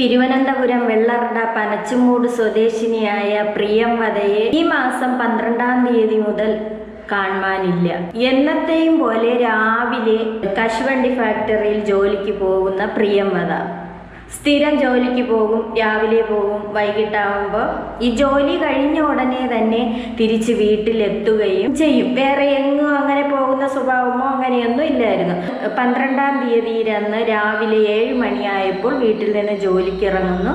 തിരുവനന്തപുരം വെള്ളറട പനച്ചുമൂട് സ്വദേശിനിയായ പ്രിയംവദയെ ഈ മാസം പന്ത്രണ്ടാം തീയതി മുതൽ കാണുവാനില്ല. എന്നത്തെയും പോലെ രാവിലെ കശുവണ്ടി ഫാക്ടറിയിൽ ജോലിക്ക് പോകുന്ന പ്രിയംവത സ്ഥിരം ജോലിക്ക് പോകും രാവിലെ പോകും വൈകിട്ടാവുമ്പോൾ ഈ ജോലി കഴിഞ്ഞ ഉടനെ തന്നെ തിരിച്ച് വീട്ടിലെത്തുകയും ചെയ്യും. വേറെ എങ്ങും അങ്ങനെ പോകുന്ന സ്വഭാവമോ അങ്ങനെയൊന്നും ഇല്ലായിരുന്നു. പന്ത്രണ്ടാം തീയതിയിൽ അന്ന് രാവിലെ ഏഴ് മണിയായപ്പോൾ വീട്ടിൽ നിന്ന് ജോലിക്ക് ഇറങ്ങുന്നു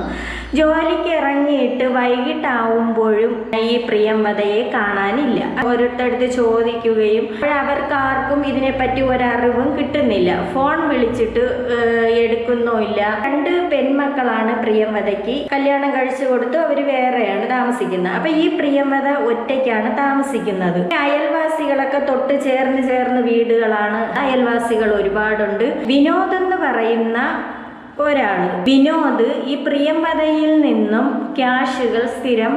ജോലിക്ക് ഇറങ്ങിയിട്ട് വൈകിട്ടാവുമ്പോഴും ഈ പ്രിയംവതയെ കാണാനില്ല. ഓരോരുത്തടുത്ത് ചോദിക്കുകയും അവർക്ക് ആർക്കും ഇതിനെപ്പറ്റി ഒരറിവും കിട്ടുന്നില്ല. ഫോൺ വിളിച്ചിട്ട് എടുക്കുന്നുമില്ല. രണ്ട് പെൺമക്കളാണ് പ്രിയംവതയ്ക്ക് കല്യാണം കഴിച്ചു കൊടുത്തു അവർ വേറെയാണ് താമസിക്കുന്നത്. അപ്പൊ ഈ പ്രിയംവത ഒറ്റയ്ക്കാണ് താമസിക്കുന്നത്. അയൽവാസികളൊക്കെ തൊട്ട് ചേർന്ന് ചേർന്ന് വീടുകളാണ്. അയൽവാസികൾ ഒരുപാടുണ്ട്. വിനോദ് എന്ന് പറയുന്ന ഒരാൾ. വിനോദ് ഈ പ്രിയംവദയിൽ നിന്നും ക്യാഷുകൾ സ്ഥിരം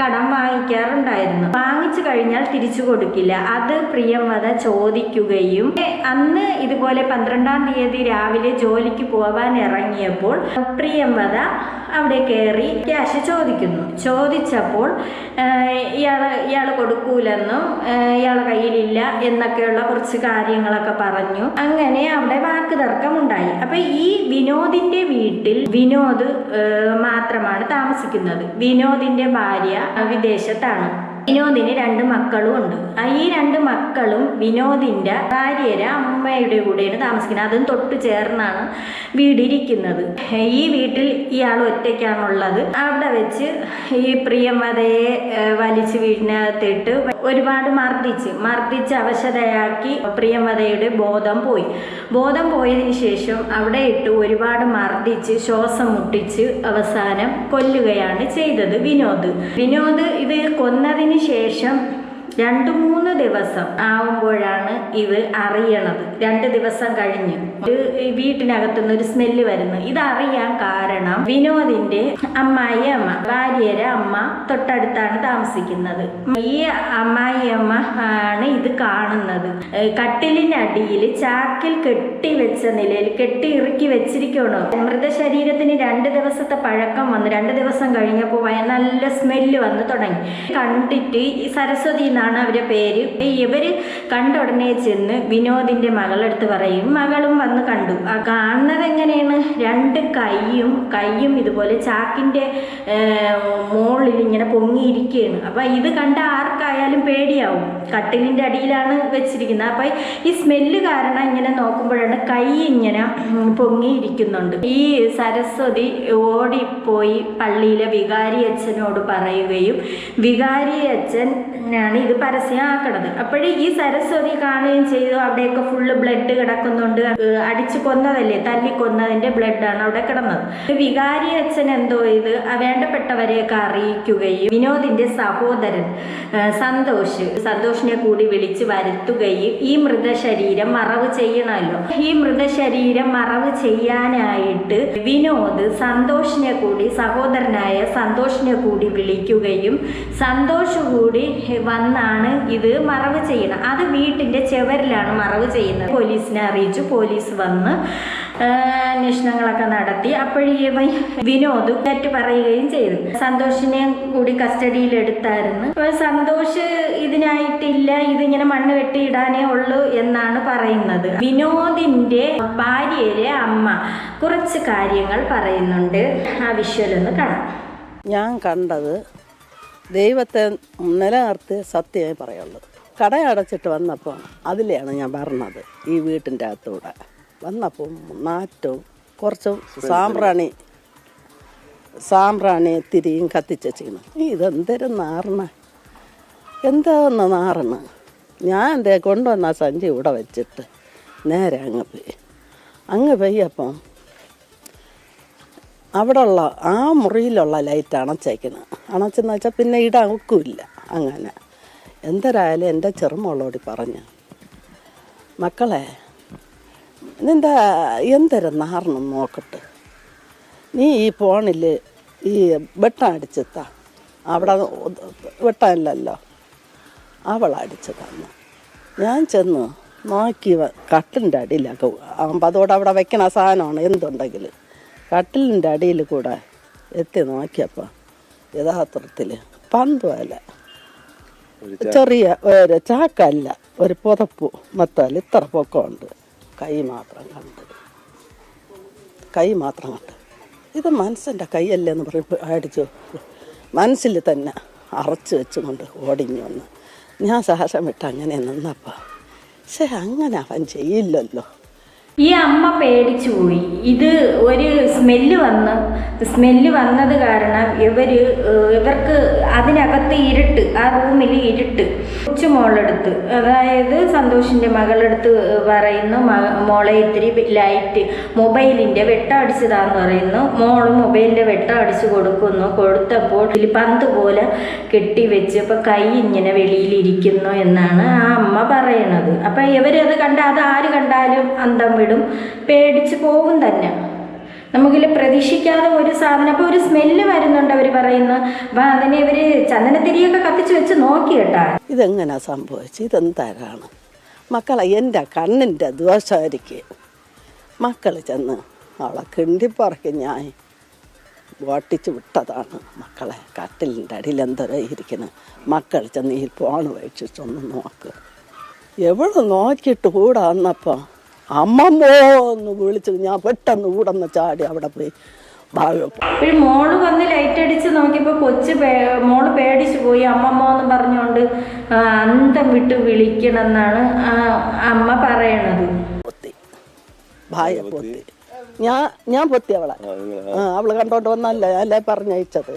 കടം വാങ്ങിക്കാറുണ്ടായിരുന്നു. വാങ്ങിച്ചു കഴിഞ്ഞാൽ തിരിച്ചു കൊടുക്കില്ല. അത് പ്രിയംവത ചോദിക്കുകയും അന്ന് ഇതുപോലെ പന്ത്രണ്ടാം തീയതി രാവിലെ ജോലിക്ക് പോവാൻ ഇറങ്ങിയപ്പോൾ പ്രിയംവത അവിടെ കയറി ക്യാഷ് ചോദിക്കുന്നു. ചോദിച്ചപ്പോൾ ഇയാൾ ഇയാൾ കൊടുക്കൂലെന്നും ഇയാളെ കയ്യിലില്ല എന്നൊക്കെയുള്ള കുറച്ച് കാര്യങ്ങളൊക്കെ പറഞ്ഞു. അങ്ങനെ അവിടെ വാക്ക് തർക്കമുണ്ടായി. അപ്പൊ ഈ വിനോദിന്റെ വീട്ടിൽ വിനോദ് മാത്രമാണ് മാത്രമാണ് താമസിക്കുന്നത്. വിനോദിന്റെ ഭാര്യ വിദേശത്താണ്. വിനോദിന് രണ്ട് മക്കളും ഉണ്ട്. ഈ രണ്ട് മക്കളും വിനോദിന്റെ ഭാര്യരെ അമ്മയുടെ കൂടെയാണ് താമസിക്കുന്നത്. അതും തൊട്ട് ചേർന്നാണ് വീടിരിക്കുന്നത്. ഈ വീട്ടിൽ ഇയാൾ ഒറ്റയ്ക്കാണുള്ളത്. അവിടെ വെച്ച് ഈ പ്രിയമതയെ വലിച്ച് വീടിനകത്തിട്ട് ഒരുപാട് മർദ്ദിച്ച് മർദ്ദിച്ച് അവശതയാക്കി പ്രിയമതയുടെ ബോധം പോയി. ബോധം പോയതിനു ശേഷം അവിടെ ഇട്ട് ഒരുപാട് മർദ്ദിച്ച് ശ്വാസം മുട്ടിച്ച് അവസാനം കൊല്ലുകയാണ് ചെയ്തത് വിനോദ്. വിനോദ് ഇത് കൊന്നതിന് ശേഷം രണ്ട് മൂന്ന് ദിവസം ആവുമ്പോഴാണ് ഇത് അറിയണത്. രണ്ട് ദിവസം കഴിഞ്ഞ് ഒരു വീട്ടിനകത്തു വീട്ടിനകത്തുനിന്ന് ഒരു സ്മെല്ല് വരുന്നു. ഇതറിയാൻ കാരണം വിനോദിന്റെ അമ്മായി അമ്മ ഭാര്യയുടെ അമ്മ തൊട്ടടുത്താണ് താമസിക്കുന്നത്. ഈ അമ്മായി അമ്മ ആണ് ഇത് കാണുന്നത്. കട്ടിലിനടിയിൽ ചാക്കിൽ കെട്ടി വെച്ച നിലയിൽ കെട്ടി ഇറുക്കി വെച്ചിരിക്കണോ മൃതശരീരത്തിന് രണ്ട് ദിവസത്തെ പഴക്കം വന്ന്. രണ്ട് ദിവസം കഴിഞ്ഞപ്പോൾ നല്ല സ്മെല്ല് വന്ന് തുടങ്ങി. കണ്ടിട്ട് ഈ സരസ്വതി എന്നാണ് അവരുടെ പേര്. ഇവർ കണ്ട ഉടനെ ചെന്ന് വിനോദിന്റെ മകളെടുത്ത് പറയും മകളും വന്ന് കണ്ടു. ആ കാണുന്നത് എങ്ങനെയാണ്? രണ്ട് കൈയും കൈയും ഇതുപോലെ ചാക്കിന്റെ മുകളിൽ ഇങ്ങനെ പൊങ്ങിയിരിക്കുകയാണ് അപ്പം ഇത് കണ്ട ആർക്കായാലും പേടിയാവും. കട്ടിലിന്റെ അടിയിലാണ് വെച്ചിരിക്കുന്നത്. അപ്പം ഈ സ്മെല്ല് കാരണം ഇങ്ങനെ നോക്കുമ്പോഴാണ് കൈ ഇങ്ങനെ പൊങ്ങിയിരിക്കുന്നുണ്ട്. ഈ സരസ്വതി ഓടിപ്പോയി പള്ളിയിലെ വികാരി അച്ഛനോട് പറയുകയും വികാരി അച്ഛൻ ആണ് ഇത് പരസ്യമാക്കണത്. അപ്പോഴേ ഈ സരസ്വതി കാണുകയും ചെയ്തു. അവിടെയൊക്കെ ഫുള്ള് ബ്ലഡ് കിടക്കുന്നുണ്ട്. അടിച്ചു കൊന്നതല്ലേ? തല്ലി കൊന്നതിന്റെ ബ്ലഡാണ് അവിടെ കിടന്നത്. വികാരി അച്ഛൻ എന്തോ ഇത് വേണ്ടപ്പെട്ടവരെയൊക്കെ അറിയിക്കുകയും വിനോദിന്റെ സഹോദരൻ സന്തോഷ് സന്തോഷിനെ കൂടി വിളിച്ച് വരുത്തുകയും ഈ മൃതശരീരം മറവ് ചെയ്യണമല്ലോ. ഈ മൃതശരീരം മറവ് ചെയ്യാനായിട്ട് വിനോദ് സന്തോഷിനെ കൂടി സഹോദരനായ സന്തോഷിനെ കൂടി വിളിക്കുകയും സന്തോഷ് കൂടി വന്നാണ് ഇത് മറവ് ചെയ്യണം അത് വീട്ടിന്റെ ചെവരിലാണ് മറവ് ചെയ്യുന്നത്. പോലീസിനെ അറിയിച്ചു. പോലീസ് വന്ന് അന്വേഷണങ്ങളൊക്കെ നടത്തി. അപ്പോഴേ വിനോദ് തെറ്റ് പറയുകയും ചെയ്തു. സന്തോഷിനെ കൂടി കസ്റ്റഡിയിൽ എടുത്തായിരുന്നു അപ്പോൾ സന്തോഷ് ഇതിനായിട്ടില്ല ഇതിങ്ങനെ മണ്ണ് വെട്ടിയിടാനേ ഉള്ളൂ എന്നാണ് പറയുന്നത്. വിനോദിന്റെ ഭാര്യയിലെ അമ്മ കുറച്ച് കാര്യങ്ങൾ പറയുന്നുണ്ട്. ആ വിഷ്വലൊന്ന് കാണാം. ഞാൻ കണ്ടത് ദൈവത്തെ നിലനിർത്തി സത്യമായി പറയുള്ളത്. കട അടച്ചിട്ട് വന്നപ്പോൾ അതിലെയാണ് ഞാൻ പറഞ്ഞത് ഈ വീട്ടിന്റെ അകത്തൂടെ. വന്നപ്പോൾ നാറ്റവും കുറച്ച് സാമ്പ്രാണി സാമ്പ്രാണി തിരിയും കത്തിച്ച് ചെയ്യണം ഇതെന്തൊരു നാറണ എന്താന്ന് നാറണ ഞാൻ എന്തേ കൊണ്ടുവന്ന സഞ്ചി ഇവിടെ വെച്ചിട്ട് നേരെ അങ്ങ് പോയി. അങ്ങ് പോയപ്പം അവിടെ ഉള്ള ആ മുറിയിലുള്ള ലൈറ്റ് അണച്ചേക്കുന്നത് അണച്ചെന്ന് വെച്ചാൽ പിന്നെ ഇടക്കുമില്ല അങ്ങനെ. എന്തരായാലും എന്റെ ചെറുമോളോടി പറഞ്ഞു മക്കളെ നിന്റെ എന്തരം നാറണം നോക്കട്ടെ. നീ ഈ ഫോണിൽ ഈ വെട്ടം അടിച്ചെത്താ. അവിടെ വെട്ടമില്ലല്ലോ അവൾ അടിച്ചതാണ് ഞാൻ ചെന്ന് നോക്കി കട്ടിന്റെ അടിയിലൊക്കെ അപ്പം അതോടെ അവിടെ വെക്കണ സാധനമാണ് എന്തുണ്ടെങ്കിൽ കട്ടിലിന്റെ അടിയിൽ കൂടെ എത്തി നോക്കിയപ്പോൾ യഥാർത്ഥത്തിൽ പന്തുമല്ല ചെറിയ ഒരു ചാക്കല്ല ഒരു പുതപ്പ് മൊത്തമല്ല ഇത്ര പൊക്കമുണ്ട്. കൈ മാത്രം കണ്ട്. കൈ മാത്രം കണ്ട്. ഇത് മനസ്സിന്റെ കൈയല്ലേ എന്ന് പറയുമ്പോൾ അടിച്ചു. മനസ്സിൽ തന്നെ അറച്ച് വെച്ചുകൊണ്ട് ഓടിഞ്ഞു വന്ന്. ഞാൻ സാഹസം വിട്ട് അങ്ങനെ നിന്നപ്പോൾ പക്ഷേ അങ്ങനെ അവൻ ചെയ്യില്ലല്ലോ. ഈ അമ്മ പേടിച്ചു പോയി. ഇത് ഒരു സ്മെല്ല് വന്ന് സ്മെല്ല് വന്നത് കാരണം ഏഹ്, ഇവർക്ക് അതിനകത്ത് ഇരുട്ട് ആ റൂമിൽ ഇരുട്ട്. കൊച്ചു മോളെടുത്ത് അതായത് സന്തോഷിന്റെ മകളെടുത്ത് പറയുന്നു മോളെ ഇത്തിരി ലൈറ്റ് മൊബൈലിന്റെ വെട്ടം പറയുന്നു. മോൾ മൊബൈലിന്റെ വെട്ടം അടിച്ച് കൊടുക്കുന്നു. കൊടുത്തപ്പോൾ ഇതിൽ പന്ത് പോലെ കെട്ടിവെച്ച് അപ്പോൾ കൈ ഇങ്ങനെ വെളിയിലിരിക്കുന്നു എന്നാണ് ആ അമ്മ പറയണത്. അപ്പം ഇവരത് കണ്ട അത് ആര് കണ്ടാലും അന്തം വിടും പേടിച്ച് പോവും തന്നെ. നമുക്കിൽ പ്രതീക്ഷിക്കാതെ ഒരു സാധനം അപ്പോൾ ഒരു സ്മെല്ല് വരുന്നുണ്ട് അവർ പറയുന്ന അതിനെ ഇവർ ചന്ദനത്തിരിയൊക്കെ കത്തിച്ച് വെച്ച് നോക്കി ഇതെങ്ങനെ സംഭവിച്ചു? ഇതെന്താരാണ്? മക്കളെ എന്റെ കണ്ണിന്റെ ദോഷമായിരിക്കും മക്കൾ ചെന്ന് അവളെ കിണ്ടിപ്പറക്കി ഞാൻ ഓട്ടിച്ച് വിട്ടതാണ് മക്കളെ. കട്ടിലിന്റെ അടിയിൽ എന്തോരോ ഇരിക്കുന്നത് മക്കൾ ചെന്ന് ഈ ഫോൺ വെച്ചിട്ടൊന്ന് നോക്ക്. എവിടെ നോക്കിയിട്ട് കൂടാ വന്നപ്പോൾ അമ്മമ്മോ എന്ന് വിളിച്ചു ഞാൻ പെട്ടെന്ന് ഊടന്ന് ചാടി അവിടെ പോയി മോൾ വന്ന് ലൈറ്റ് അടിച്ച് നോക്കിയപ്പോ കൊച്ച് മോൾ പേടിച്ചു പോയി. അമ്മമ്മ എന്ന് പറഞ്ഞുകൊണ്ട് അന്തം വിട്ട് വിളിക്കണമെന്നാണ് അമ്മ പറയണത്. പൊത്തി. ഭായ പൊത്തി. ഞാൻ ഞാൻ പൊത്തി അവളെ. അവൾ കണ്ടോണ്ട് വന്നല്ലേ അല്ലേ പറഞ്ഞയച്ചത്?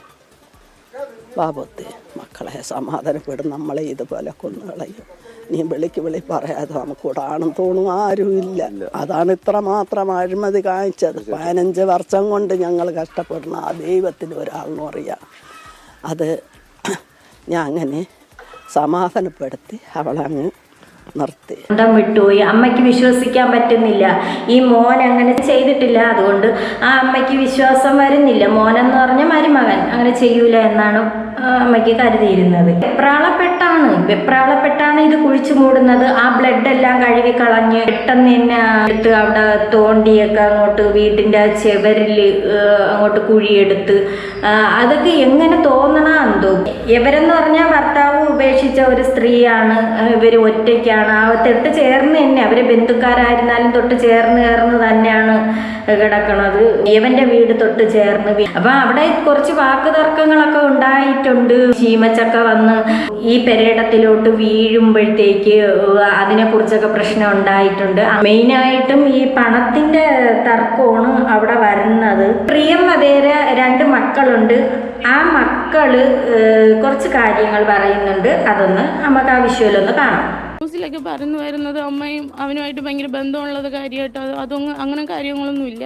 വാ പൊത്തി മക്കളെ സമാധാനപ്പെടും നമ്മളെ ഇതുപോലെ കൊന്നുകളയും. നീ വിളിക്ക് വിളി പറയാതെ നമുക്കിവിടെ ആണെന്ന് തോന്നും ആരും ഇല്ല. അതാണ് ഇത്ര മാത്രം അഴിമതി കാണിച്ചത്. പതിനഞ്ച് വർഷം കൊണ്ട് ഞങ്ങൾ കഷ്ടപ്പെടുന്ന ആ ദൈവത്തിന് ഒരാളിനും അറിയാം. അത് ഞാൻ അങ്ങനെ സമാധാനപ്പെടുത്തി അവളങ്ങ് നിർത്തി. വിട്ടുപോയി അമ്മയ്ക്ക് വിശ്വസിക്കാൻ പറ്റുന്നില്ല. ഈ മോൻ അങ്ങനെ ചെയ്തിട്ടില്ല. അതുകൊണ്ട് ആ അമ്മയ്ക്ക് വിശ്വാസം വരുന്നില്ല. മോനെന്ന് പറഞ്ഞ മരുമകൻ അങ്ങനെ ചെയ്യൂല എന്നാണ് അമ്മയ്ക്ക് കരുതിയിരുന്നത്. വെപ്രാളപ്പെട്ടാണ്. വെപ്രാളപ്പെട്ടാണ് ഇത് കുഴിച്ചു മൂടുന്നത്. ആ ബ്ലഡ് എല്ലാം കഴുകി കളഞ്ഞ് പെട്ടെന്ന് തന്നെ എടുത്ത് അവിടെ തോണ്ടിയൊക്കെ അങ്ങോട്ട് വീട്ടിന്റെ ചെവരിൽ അങ്ങോട്ട് കുഴിയെടുത്ത് അതൊക്കെ എങ്ങനെ തോന്നണ എന്തോ. ഇവരെന്ന് പറഞ്ഞാൽ ഭർത്താവ് ഉപേക്ഷിച്ച ഒരു സ്ത്രീയാണ് ഇവർ ഒറ്റയ്ക്കാണ്. ആ തൊട്ട് ചേർന്ന് തന്നെ. അവരെ ബന്ധുക്കാരായിരുന്നാലും തൊട്ട് ചേർന്ന് ചേർന്ന് തന്നെയാണ് കിടക്കണത്. ഇവന്റെ വീട് തൊട്ട് ചേർന്ന് അപ്പൊ അവിടെ കുറച്ച് വാക്ക് തർക്കങ്ങളൊക്കെ ഉണ്ടായിട്ടുണ്ട്. ചീമച്ചക്ക വന്ന് ഈ പെരേടത്തിലോട്ട് വീഴുമ്പോഴത്തേക്ക് അതിനെ കുറിച്ചൊക്കെ പ്രശ്നം ഉണ്ടായിട്ടുണ്ട്. മെയിൻ ആയിട്ടും ഈ പണത്തിന്റെ തർക്കമാണ് അവിടെ വരുന്നത്. പ്രിയം വധേര രണ്ട് മക്കളുണ്ട്. ആ മക്കൾ കുറച്ച് കാര്യങ്ങൾ പറയുന്നുണ്ട്. അതൊന്ന് നമുക്ക് ആ വിഷ്വലൊന്ന് കാണാം. ന്യൂസിലൊക്കെ പറഞ്ഞു വരുന്നത് അമ്മയും അവനുമായിട്ട് ഭയങ്കര ബന്ധമുള്ളത് കാര്യമായിട്ട്. അത് അതൊന്നും അങ്ങനെ കാര്യങ്ങളൊന്നുമില്ല.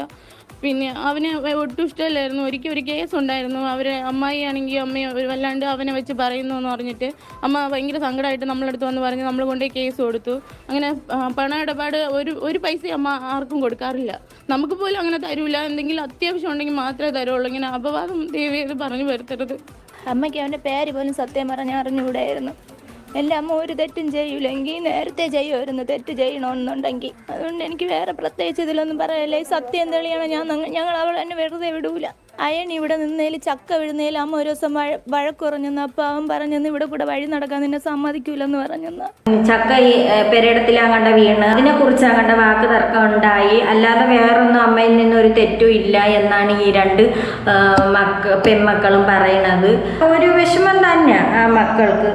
പിന്നെ അവന് ഒട്ടും ഇഷ്ടമല്ലായിരുന്നു. ഒരിക്കൽ ഒരു കേസ് ഉണ്ടായിരുന്നു. അവരെ അമ്മായി ആണെങ്കിൽ അമ്മയെ വല്ലാണ്ട് അവനെ വെച്ച് പറയുന്നു എന്ന് പറഞ്ഞിട്ട് അമ്മ ഭയങ്കര സങ്കടമായിട്ട് നമ്മളടുത്ത് വന്ന് പറഞ്ഞ് നമ്മൾ കൊണ്ടുപോയി കേസ് കൊടുത്തു. അങ്ങനെ പണ ഇടപാട് ഒരു ഒരു പൈസ അമ്മ ആർക്കും കൊടുക്കാറില്ല. നമുക്ക് പോലും അങ്ങനെ തരൂല. എന്തെങ്കിലും അത്യാവശ്യം ഉണ്ടെങ്കിൽ മാത്രമേ തരുള്ളൂ. ഇങ്ങനെ അപവാദം ദേവി പറഞ്ഞു വരുത്തരുത്. അമ്മയ്ക്ക് അവന്റെ പേര് പോലും സത്യം പറഞ്ഞ് അറിഞ്ഞുകൂടായിരുന്നു. അമ്മ ഒരു തെറ്റും ചെയ്യൂലെങ്കിൽ നേരത്തെ ചെയ്യുമായിരുന്നു തെറ്റ് ചെയ്യണമെന്നുണ്ടെങ്കിൽ അതുകൊണ്ട് എനിക്ക് വേറെ പ്രത്യേകിച്ച് ഇതിലൊന്നും പറയല്ലേ സത്യം തെളിയണം. ഞാൻ ഞങ്ങൾ അവൾ എന്നെ വെറുതെ വിടൂല. അയൺ ഇവിടെ നിന്നേൽ ചക്ക വിഴുന്നേൽ അമ്മ ഒരു ദിവസം വഴ വഴക്ക് പറഞ്ഞെന്ന് അപ്പോൾ അവൻ പറഞ്ഞെന്ന് ഇവിടെ കൂടെ വഴി നടക്കാൻ നിന്നെ സമ്മതിക്കൂലെന്ന് പറഞ്ഞെന്ന്. ചക്ക ഈ പെരയിടത്തിലാകണ്ട വീണ്. അതിനെ കുറിച്ച് കണ്ട വാക്ക് തർക്കം ഉണ്ടായി. അല്ലാതെ വേറൊന്നും അമ്മയിൽ നിന്നൊരു തെറ്റും ഇല്ല എന്നാണ് ഈ രണ്ട് മക്ക പെൺമക്കളും പറയണത് ഒരു വിഷമം തന്നെ ആ മക്കൾക്ക്.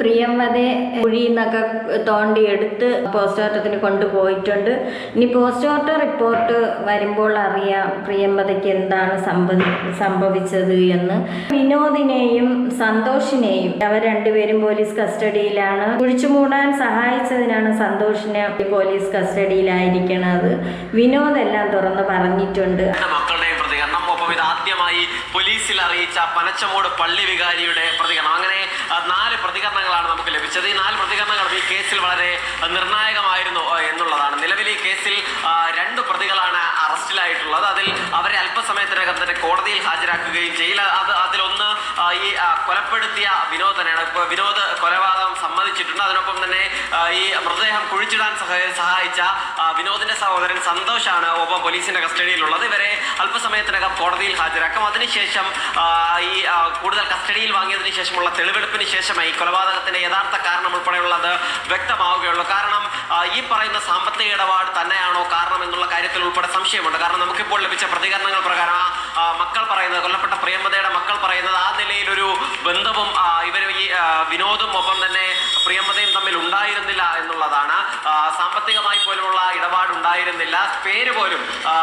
പ്രിയംവതെ കുഴിയിൽ നിന്നൊക്കെ തോണ്ടിയെടുത്ത് പോസ്റ്റ്മോർട്ടത്തിന് കൊണ്ടുപോയിട്ടുണ്ട്. ഇനി പോസ്റ്റ്മോർട്ടം റിപ്പോർട്ട് വരുമ്പോൾ അറിയാം പ്രിയംവതയ്ക്ക് എന്താണ് സംഭവി സംഭവിച്ചത് എന്ന്. വിനോദിനെയും സന്തോഷിനെയും അവർ രണ്ടുപേരും പോലീസ് കസ്റ്റഡിയിലാണ്. കുഴിച്ചു മൂടാൻ സഹായിച്ചതിനാണ് സന്തോഷിനെ പോലീസ് കസ്റ്റഡിയിലായിരിക്കണത്. വിനോദ് എല്ലാം തുറന്ന് പറഞ്ഞിട്ടുണ്ട്. ഒപ്പം ഇത് ആദ്യമായി പോലീസിൽ അറിയിച്ച പനച്ചമൂട് പള്ളി വികാരിയുടെ പ്രതികരണം. അങ്ങനെ ആ, നാല് പ്രതികരണങ്ങളാണ് നമുക്ക് ലഭിച്ചത് ഈ നാല് പ്രതികരണങ്ങളും ഈ കേസിൽ വളരെ നിർണായകമായിരുന്നു എന്നുള്ളതാണ്. നിലവിൽ ഈ കേസിൽ രണ്ട് പ്രതികളാണ് അറസ്റ്റിലായിട്ടുള്ളത്. അതിൽ അവരെ അല്പസമയത്തിനകം തന്നെ കോടതിയിൽ ഹാജരാക്കുകയും ചെയ്യില്ല. അത് അതിലൊന്ന് ഈ കൊലപ്പെടുത്തിയ വിനോദനാണ്. വിനോദ് കൊലപാതകം സമ്മതിച്ചു അറിയിച്ചിട്ടുണ്ട് അതിനൊപ്പം തന്നെ ഈ മൃതദേഹം കുഴിച്ചിടാൻ സഹ- സഹായിച്ച വിനോദിന്റെ സഹോദരൻ സന്തോഷാണ് ഒപ്പം പോലീസിന്റെ കസ്റ്റഡിയിലുള്ളത്. ഇവരെ അല്പസമയത്തിനകം കോടതിയിൽ ഹാജരാക്കും. അതിനുശേഷം ഈ കൂടുതൽ കസ്റ്റഡിയിൽ വാങ്ങിയതിനു ശേഷമുള്ള തെളിവെടുപ്പിന് ശേഷമായി കൊലപാതകത്തിന്റെ യഥാർത്ഥ കാരണം ഉൾപ്പെടെയുള്ളത് വ്യക്തമാവുകയുള്ളൂ. കാരണം ഈ പറയുന്ന സാമ്പത്തിക ഇടപാട് തന്നെയാണോ കാരണം എന്നുള്ള കാര്യത്തിൽ ഉൾപ്പെടെ സംശയമുണ്ട്. കാരണം നമുക്കിപ്പോൾ ലഭിച്ച പ്രതികരണങ്ങൾ പ്രകാരം മക്കൾ പറയുന്നത് കൊല്ലപ്പെട്ട പ്രിയമതയുടെ മക്കൾ പറയുന്നത് ആ നിലയിലൊരു ബന്ധവും ഇവർ ഈ വിനോദും ഒപ്പം തന്നെ പ്രിയമതയും തമ്മിൽ ഉണ്ടായിരുന്നില്ല എന്നുള്ളതാണ്. സാമ്പത്തികമായി പോലുമുള്ള ഇടപാട് ഉണ്ടായിരുന്നില്ല പേര് പോലും ആ,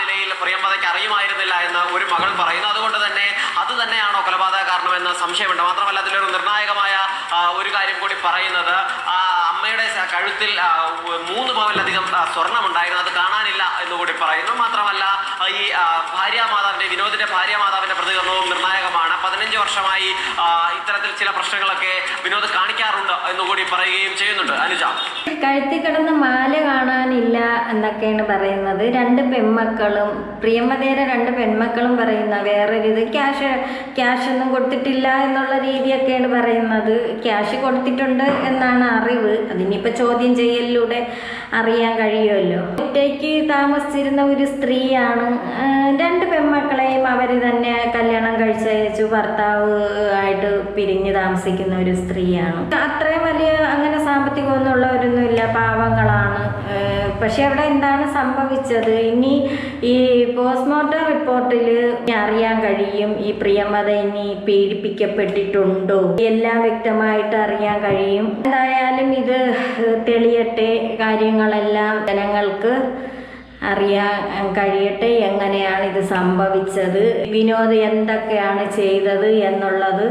നിലയിൽ പ്രിയമതയ്ക്ക് അറിയുമായിരുന്നില്ല എന്ന് ഒരു മകൾ പറയുന്നു. അതുകൊണ്ട് തന്നെ അത് തന്നെയാണോ കൊലപാതക കാരണമെന്ന് സംശയമുണ്ട്. മാത്രമല്ല അതിലൊരു നിർണായകമായ ഒരു കാര്യം കൂടി പറയുന്നത് അമ്മയുടെ കഴുത്തിൽ മൂന്ന് പവനിലധികം സ്വർണം ഉണ്ടായിരുന്നു അത് കാണാനില്ല എന്നുകൂടി പറയുന്നു. മാത്രമല്ല ഈ ഭാര്യ മാതാവിന്റെ വിനോദിന്റെ ഭാര്യാമാതാവിന്റെ പ്രതികരണവും നിർണായകമാണ് പതിനഞ്ച് വർഷമായി ഇത്തരത്തിൽ ചില പ്രശ്നങ്ങളൊക്കെ വിനോദ് കാണിക്കാറുണ്ട് എന്നുകൂടി പറയുകയും ചെയ്യുന്നുണ്ട്. അനുജ. കഴുത്തിൽ കിടന്ന മാല കാണാനില്ല എന്നൊക്കെയാണ് പറയുന്നത്. രണ്ട് പെൺമക്കളും പ്രിയമതയുടെ രണ്ട് പെൺമക്കളും പറയുന്ന വേറൊരു ഇത് ക്യാഷ് ക്യാഷ് ഒന്നും കൊടുത്തിട്ടില്ല എന്നുള്ള രീതിയൊക്കെയാണ് പറയുന്നത്. ക്യാഷ് കൊടുത്തിട്ടുണ്ട് എന്നാണ് അറിവ്. അതിനിപ്പോൾ ചോദ്യം ചെയ്യലിലൂടെ അറിയാൻ കഴിയുമല്ലോ. ഒറ്റയ്ക്ക് താമസിച്ചിരുന്ന ഒരു സ്ത്രീയാണ് രണ്ട് പെൺമക്കളെയും അവർ തന്നെ കല്യാണം കഴിച്ചയച്ചു ഭർത്താവ് ആയിട്ട് പിരിഞ്ഞ് താമസിക്കുന്ന ഒരു സ്ത്രീയാണ്. അത്രയും വലിയ അങ്ങനെ സാമ്പത്തികമൊന്നും ഉള്ളവരൊന്നുമില്ല പാവങ്ങളാണ്. പക്ഷെ അവിടെ എന്താണ് സംഭവിച്ചത്? ഇനി ഈ പോസ്റ്റ്മോർട്ടം റിപ്പോർട്ടിൽ അറിയാൻ കഴിയും. ഈ പ്രിയമത ഇനി പീഡിപ്പിക്കപ്പെട്ടിട്ടുണ്ടോ? എല്ലാം വ്യക്തമായിട്ട് അറിയാൻ കഴിയും. എന്തായാലും ഇത് തെളിയട്ടെ കാര്യങ്ങളെല്ലാം ജനങ്ങൾക്ക്. അറിയാൻ കഴിയട്ടെ എങ്ങനെയാണ് ഇത് സംഭവിച്ചത് വിനോദ് എന്തൊക്കെയാണ് ചെയ്തത് എന്നുള്ളത്.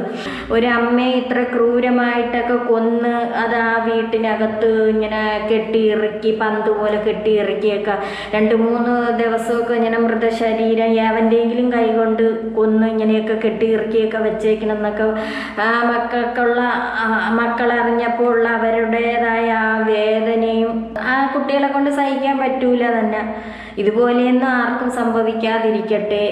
ഒരു ഒരമ്മയെ ഇത്ര ക്രൂരമായിട്ടൊക്കെ കൊന്ന് അത് ആ വീട്ടിനകത്ത് ഇങ്ങനെ കെട്ടിയിറക്കി പന്ത് പോലെ കെട്ടിയിറക്കിയൊക്കെ രണ്ട് മൂന്ന് ദിവസമൊക്കെ ഇങ്ങനെ മൃതശരീരം ഏവന്റെങ്കിലും കൈകൊണ്ട് കൊന്ന് ഇങ്ങനെയൊക്കെ കെട്ടിയിറക്കിയൊക്കെ വെച്ചേക്കണം എന്നൊക്കെ ആ മക്കൾക്കുള്ള മക്കളറിഞ്ഞപ്പോൾ ഉള്ള അവരുടേതായ ആ വേദനയും ആ കുട്ടികളെ കൊണ്ട് സഹിക്കാൻ പറ്റൂല തന്നെ. ഇതുപോലെയൊന്നും ആർക്കും സംഭവിക്കാതിരിക്കട്ടെ.